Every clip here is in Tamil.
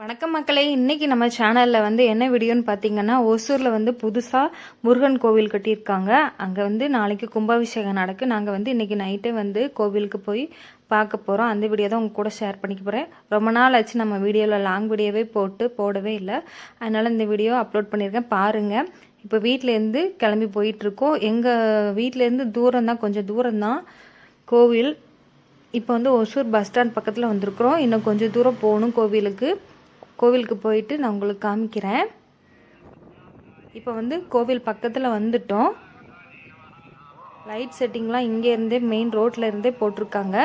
வணக்கம் மக்களே. இன்னைக்கு நம்ம சேனலில் வந்து என்ன வீடியோன்னு பார்த்தீங்கன்னா ஒசூரில் வந்து புதுசாக முருகன் கோவில் கட்டியிருக்காங்க. அங்கே வந்து நாளைக்கு கும்பாபிஷேகம் நடக்கு. நாங்கள் வந்து இன்னைக்கு நைட்டே வந்து கோவிலுக்கு போய் பார்க்க போகிறோம் அந்த வீடியோ தான் உங்க கூட ஷேர் பண்ணிக்க போகிறேன் ரொம்ப நாள் ஆச்சு நம்ம வீடியோவில் லாங் வீடியோவே போட்டு போடவே இல்லை. அதனால் இந்த வீடியோ அப்லோட் பண்ணியிருக்கேன் பாருங்கள் இப்போ வீட்டிலேருந்து கிளம்பி போயிட்டுருக்கோம் எங்கள் வீட்டிலேருந்து தூரம் தான் கொஞ்சம் தூரம் தான் கோவில். இப்போ வந்து ஒசூர் பஸ் ஸ்டாண்ட் பக்கத்தில் வந்திருக்கிறோம். இன்னும் கொஞ்சம் தூரம் போகணும் கோவிலுக்கு. கோவிலுக்கு போயிட்டு நான் உங்களுக்கு காமிக்கிறேன். இப்போ வந்து கோவில் பக்கத்தில் வந்துட்டோம். லைட் செட்டிங்லாம் இங்கேருந்தே மெயின் ரோட்டில் இருந்தே போட்டிருக்காங்க.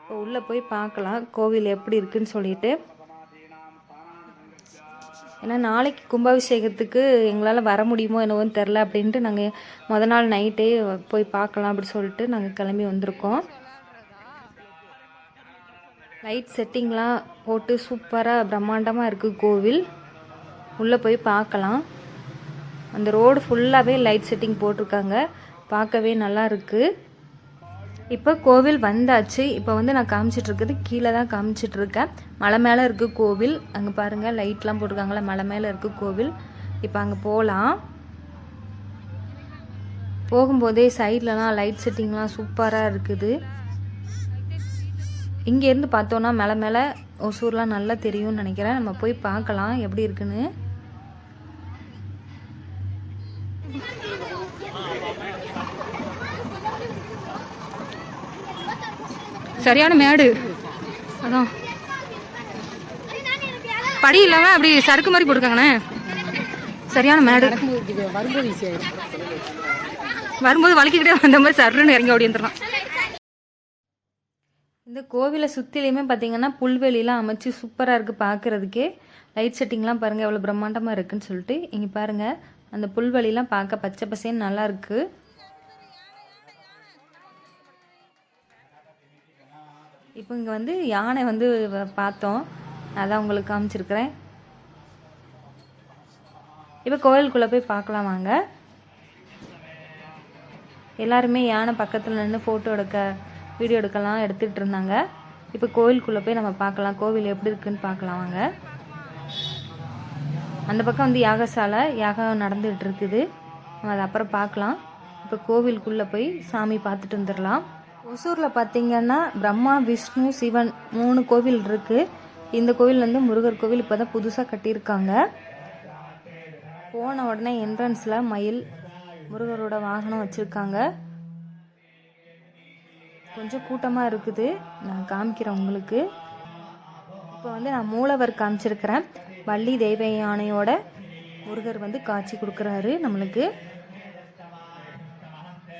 இப்போ உள்ளே போய் பார்க்கலாம் கோவில் எப்படி இருக்குன்னு சொல்லிட்டு. ஏன்னா நாளைக்கு கும்பாபிஷேகத்துக்கு எங்களால் வர முடியுமோ என்னவோன்னு தெரில அப்படின்ட்டு நாங்கள் முத நாள் நைட்டே போய் பார்க்கலாம் அப்படி சொல்லிட்டு நாங்கள் கிளம்பி வந்திருக்கோம். லைட் செட்டிங்லாம் போட்டு சூப்பராக பிரம்மாண்டமாக இருக்குது கோவில். உள்ளே போய் பார்க்கலாம். அந்த ரோடு ஃபுல்லாகவே லைட் செட்டிங் போட்டிருக்காங்க. பார்க்கவே நல்லா இருக்குது இப்போ கோவில் வந்தாச்சு. இப்போ வந்து நான் காமிச்சிட்ருக்குது கீழே தான் காமிச்சிட்டு இருக்கேன். மலை மேலே இருக்குது கோவில். அங்கே பாருங்கள் லைட்லாம் போட்டிருக்காங்களே மலை மேலே இருக்குது கோவில். இப்போ அங்கே போகலாம் போகும்போதே சைட்லலாம் லைட் செட்டிங்லாம் சூப்பராக இருக்குது. இங்கேருந்து பார்த்தோன்னா மேலே மேலே ஒசூர்லாம் நல்லா தெரியும்னு நினைக்கிறேன். நம்ம போய் பார்க்கலாம். எப்படி இருக்குன்னு. சரியான மேடு. அதான். படி இல்லாம அப்படி சறுக்கு மாதிரி போட்டுருக்காங்கண்ணே சரியான மேடு. வரும்போது வலிக்கிட்டே வந்த மாதிரி சருன்னு இறங்கி ஓடி வந்துடலாம் இந்த கோவிலை சுற்றிலையுமே பார்த்தீங்கன்னா புல்வெளிலாம் அமைச்சு சூப்பராக இருக்குது பார்க்குறதுக்கே லைட் செட்டிங்லாம் பாருங்கள் எவ்வளோ பிரம்மாண்டமாக இருக்குன்னு சொல்லிட்டு. இங்கே பாருங்கள் அந்த புல்வெளிலாம் பார்க்க பச்சை பசேன்னு நல்லா இருக்குது இப்போ இங்கே வந்து யானை வந்து வ- பார்த்தோம். அதான் உங்களுக்கு காமிச்சிருக்கிறேன். இப்போ கோவிலுக்குள்ளே போய் பார்க்கலாம் வாங்க. எல்லாருமே யானை பக்கத்தில் நின்று ஃபோட்டோ எடுக்க வீடியோ எடுக்கலாம் எடுத்துகிட்டு இருந்தாங்க. இப்போ கோவிலுக்குள்ளே போய் நம்ம பார்க்கலாம். கோவில் எப்படி இருக்குன்னு பார்க்கலாம் வாங்க. அந்த பக்கம் வந்து யாகசாலை யாகம் நடந்துகிட்டு இருக்குது. நம்ம அதை அப்புறம் பார்க்கலாம். இப்போ கோவிலுக்குள்ளே போய் சாமி பார்த்துட்டு வந்துடலாம். ஒசூரில் பார்த்தீங்கன்னா பிரம்மா விஷ்ணு சிவன் மூணு கோவில் இருக்குது இந்த கோவில் வந்து முருகர் கோவில் இப்போ தான் புதுசாக கட்டியிருக்காங்க. போன உடனே என்ட்ரன்ஸில் மயில் முருகரோட வாகனம் வச்சுருக்காங்க. கொஞ்சம் கூட்டமாக இருக்குது. நான் காமிக்கிறேன் உங்களுக்கு. இப்போ வந்து நான் மூலவர் காமிச்சிருக்கிறேன். வள்ளி தெய்வ யானையோட முருகர் வந்து காட்சி கொடுக்குறாரு நம்மளுக்கு.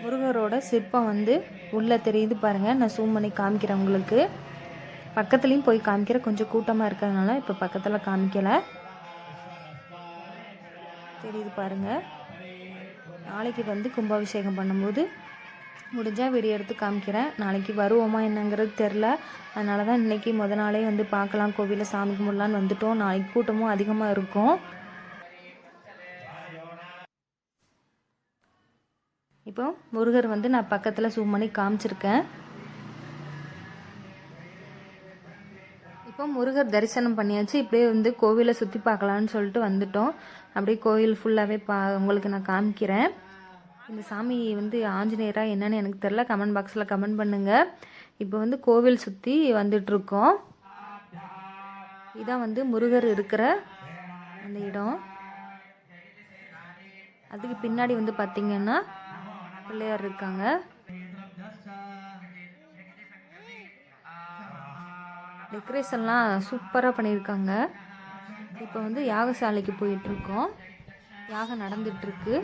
முருகரோட சிற்பம் வந்து உள்ளே தெரியுது பாருங்கள் நான் ஜூம் பண்ணி காமிக்கிறேன் உங்களுக்கு. பக்கத்துலேயும் போய் காமிக்கிற கொஞ்சம் கூட்டமாக இருக்கிறதுனால இப்போ பக்கத்தில் காமிக்கலை. தெரியுது பாருங்க. நாளைக்கு வந்து கும்பாபிஷேகம் பண்ணும்போது முடிஞ்சால் வீடியோ எடுத்து காமிக்கிறேன். நாளைக்கு வருவோமா என்னங்கிறது தெரில. அதனால தான் இன்றைக்கி முத நாளே வந்து பார்க்கலாம். கோவிலில் சாமி கும்பிடலான்னு வந்துட்டோம். நாளைக்கு கூட்டமும் அதிகமாக இருக்கும். இப்போ முருகர் வந்து நான் பக்கத்தில் ஜூம் பண்ணி காமிச்சிருக்கேன். இப்போ முருகர் தரிசனம் பண்ணியாச்சு. இப்படியே வந்து கோவிலை சுற்றி பார்க்கலான்னு சொல்லிட்டு வந்துட்டோம். அப்படியே கோவில் ஃபுல்லாகவே பா உங்களுக்கு நான் காமிக்கிறேன். இந்த சாமி வந்து ஆஞ்சநேயரா என்னன்னு எனக்கு தெரில கமெண்ட் பாக்ஸில் கமெண்ட் பண்ணுங்கள் இப்போ வந்து கோவில் சுற்றி வந்துட்ருக்கோம் இதான் வந்து முருகர் இருக்கிற அந்த இடம். அதுக்கு பின்னாடி வந்து பார்த்திங்கன்னா பிள்ளையார் இருக்காங்க. டெக்கரேஷன்லாம் சூப்பராக பண்ணியிருக்காங்க. இப்போ வந்து யாகசாலைக்கு போயிட்டுருக்கோம். யாகம் நடந்துட்டுருக்கு.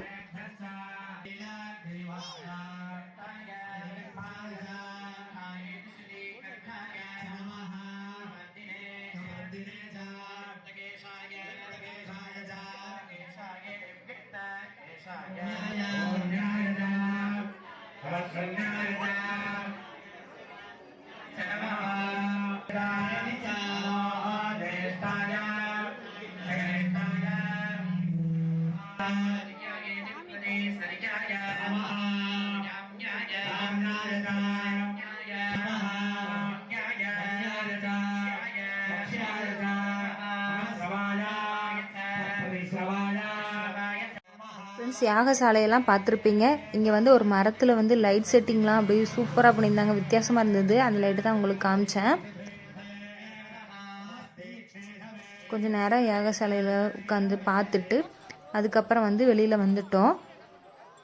Sarikaya Namaha Yamnyaya Yamnyaya யாகசாலையெல்லாம் பார்த்துருப்பீங்க. இங்கே வந்து ஒரு மரத்தில் வந்து லைட் செட்டிங்லாம் அப்படியே சூப்பராக பண்ணியிருந்தாங்க. வித்தியாசமாக இருந்தது. அந்த லைட்டு தான் உங்களுக்கு காமிச்சேன். கொஞ்ச நேரம் யாகசாலையில் உட்காந்து பார்த்துட்டு அதுக்கப்புறம் வந்து வெளியில் வந்துட்டோம்.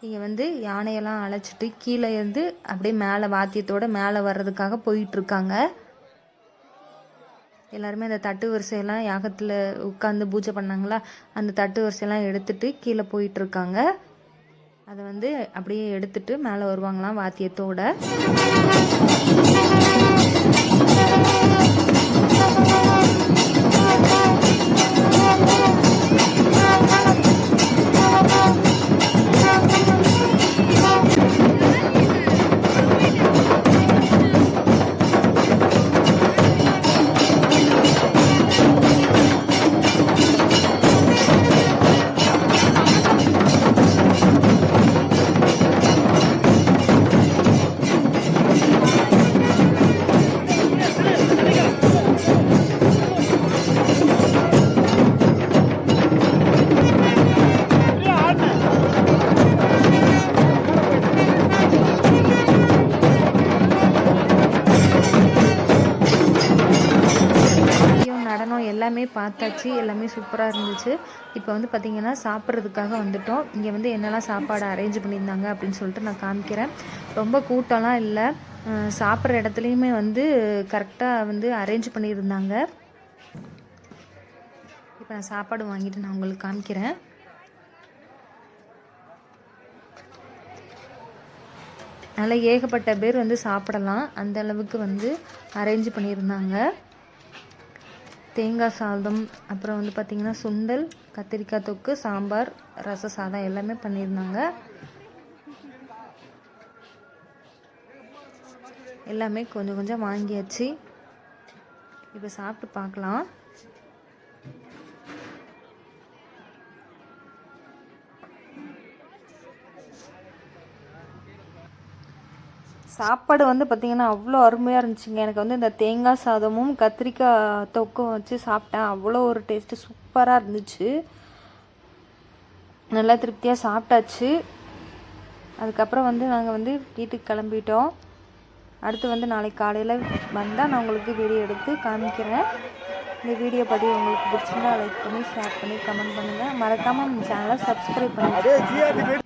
இங்கே வந்து யானையெல்லாம் அழைச்சிட்டு கீழே இருந்து அப்படியே மேலே வாத்தியத்தோடு மேலே வர்றதுக்காக போயிட்டுருக்காங்க எல்லாருமே அந்த தட்டு வரிசையெல்லாம் யாகத்தில் உட்காந்து பூஜை பண்ணாங்களா அந்த தட்டு வரிசையெல்லாம் எடுத்துட்டு கீழே போயிட்டு இருக்காங்க அதை வந்து அப்படியே எடுத்துட்டு மேலே வருவாங்களாம் வாத்தியத்தோட. பார்த்தாச்சு எல்லாமே சூப்பராக இருந்துச்சு. இப்போ வந்து பார்த்திங்கன்னா சாப்பிட்றதுக்காக வந்துட்டோம். இங்கே வந்து என்னெல்லாம் சாப்பாடு அரேஞ்ச் பண்ணியிருந்தாங்க அப்படின்னு சொல்லிட்டு நான் காமிக்கிறேன். ரொம்ப கூட்டம்லாம் இல்லை. சாப்பிட்ற இடத்துலையுமே வந்து கரெக்டாக வந்து அரேஞ்ச் பண்ணியிருந்தாங்க. இப்போ நான் சாப்பாடு வாங்கிட்டு நான் உங்களுக்கு காமிக்கிறேன். நல்லா ஏகப்பட்ட பேர் வந்து சாப்பிடலாம். அந்த அளவுக்கு வந்து அரேஞ்ச் பண்ணியிருந்தாங்க. தேங்காய் சாதம் அப்புறம் வந்து பார்த்திங்கன்னா சுண்டல் கத்திரிக்காய் தொக்கு சாம்பார் ரச சாதம் எல்லாமே பண்ணியிருந்தாங்க. எல்லாமே கொஞ்சம் கொஞ்சம் வாங்கியாச்சு. இப்போ சாப்பிட்டு பார்க்கலாம். சாப்பாடு வந்து பார்த்திங்கன்னா அவ்வளோ அருமையாக இருந்துச்சுங்க. எனக்கு வந்து இந்த தேங்காய் சாதமும் கத்திரிக்காய் தொக்கும் வச்சு சாப்பிட்டேன். அவ்வளோ ஒரு டேஸ்ட்டு சூப்பராக இருந்துச்சு. நல்லா திருப்தியாக சாப்பிட்டாச்சு. அதுக்கப்புறம் வந்து நாங்கள் வந்து வீட்டுக்கு கிளம்பிட்டோம். அடுத்து வந்து நாளைக்கு காலையில் வந்தால் நான் உங்களுக்கு வீடியோ எடுத்து காமிக்கிறேன். இந்த வீடியோ பதிவு உங்களுக்கு பிடிச்சிருந்தா லைக் பண்ணி ஷேர் பண்ணி கமெண்ட் பண்ணுங்கள் மறக்காமல் சேனலை சப்ஸ்கிரைப் பண்ணி